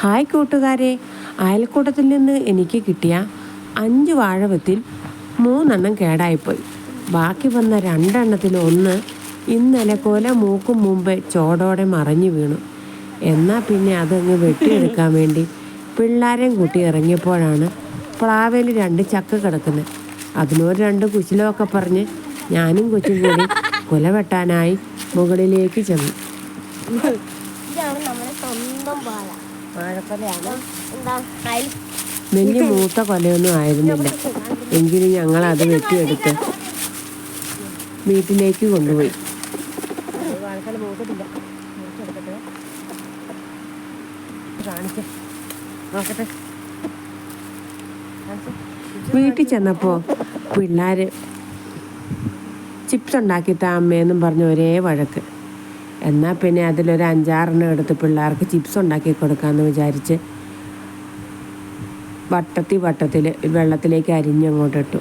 Hi കൂട്ടുകാരെ. അയൽക്കൂട്ടത്തിൽ നിന്ന് എനിക്ക് കിട്ടിയ അഞ്ച് വാഴവത്തിൽ മൂന്നെണ്ണം കേടായിപ്പോയി. ബാക്കി വന്ന രണ്ടെണ്ണത്തിൽ ഒന്ന് ഇന്നലെ പോലെ മൂക്കും മുമ്പേ ചോടോടെ മറിഞ്ഞു വീണു. എന്നാൽ പിന്നെ അതങ്ങ് വെട്ടിയെടുക്കാൻ വേണ്ടി പിള്ളാരെയും കൂട്ടി ഇറങ്ങിയപ്പോഴാണ് പ്ലാവേൽ രണ്ട് ചക്ക കിടക്കുന്നത്. അതിനോട് രണ്ട് കുശിലമൊക്കെ പറഞ്ഞ് ഞാനും കൊച്ചും കൂടി കുല വെട്ടാനായി മുകളിലേക്ക് ചെന്നു. ഇതാണ് നമ്മുടെ സ്വന്തം പാല. വാഴക്കൊലയാണ്. എന്താ? അയൽ. വലിയ മൂത്ത കൊലയൊന്നും ആയിരുന്നില്ല. എങ്കിലും ഞങ്ങൾ അത് വെട്ടിയെടുത്ത് വീട്ടിലേക്ക് കൊണ്ടുപോയി. വീട്ടിൽ ചെന്നപ്പോ പിള്ളേര് ചിപ്സ് ഉണ്ടാക്കി താ അമ്മയെന്നും പറഞ്ഞ ഒരേ വഴക്ക്. എന്നാൽ പിന്നെ അതിലൊരു അഞ്ചാറെണ്ണം എടുത്ത് പിള്ളേർക്ക് ചിപ്സ് ഉണ്ടാക്കി കൊടുക്കാമെന്ന് വിചാരിച്ച് വട്ടത്തി വട്ടത്തിൽ വെള്ളത്തിലേക്ക് അരിഞ്ഞങ്ങോട്ടിട്ടു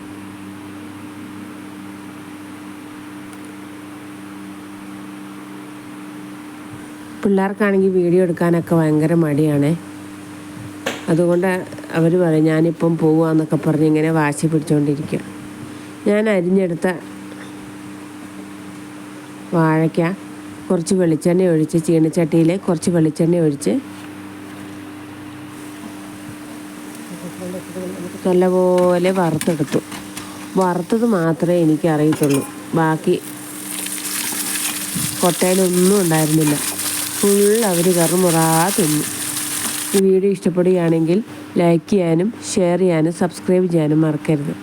പിള്ളേർക്കാണെങ്കിൽ വീഡിയോ എടുക്കാനൊക്കെ ഭയങ്കര മടിയാണ്. അതുകൊണ്ട് അവർ പറയും ഞാനിപ്പം പോവാന്നൊക്കെ പറഞ്ഞ് ഇങ്ങനെ വാശി പിടിച്ചുകൊണ്ടിരിക്കുക ഞാൻ അരിഞ്ഞെടുത്ത വാഴയ്ക്ക കുറച്ച് വെളിച്ചെണ്ണ ഒഴിച്ച് ചീണച്ചട്ടിയിൽ കുറച്ച് വെളിച്ചെണ്ണ ഒഴിച്ച് നല്ലപോലെ വറുത്തെടുത്തു. വറുത്തത് മാത്രമേ എനിക്ക് അറിയത്തുള്ളൂ ബാക്കി കൊട്ടയിലൊന്നും ഉണ്ടായിരുന്നില്ല. ഫുൾ അവർ കറുമുറാ തിന്നു. ഈ വീഡിയോ ഇഷ്ടപ്പെടുകയാണെങ്കിൽ ലൈക്ക് ചെയ്യാനും ഷെയർ ചെയ്യാനും സബ്സ്ക്രൈബ് ചെയ്യാനും മറക്കരുത്.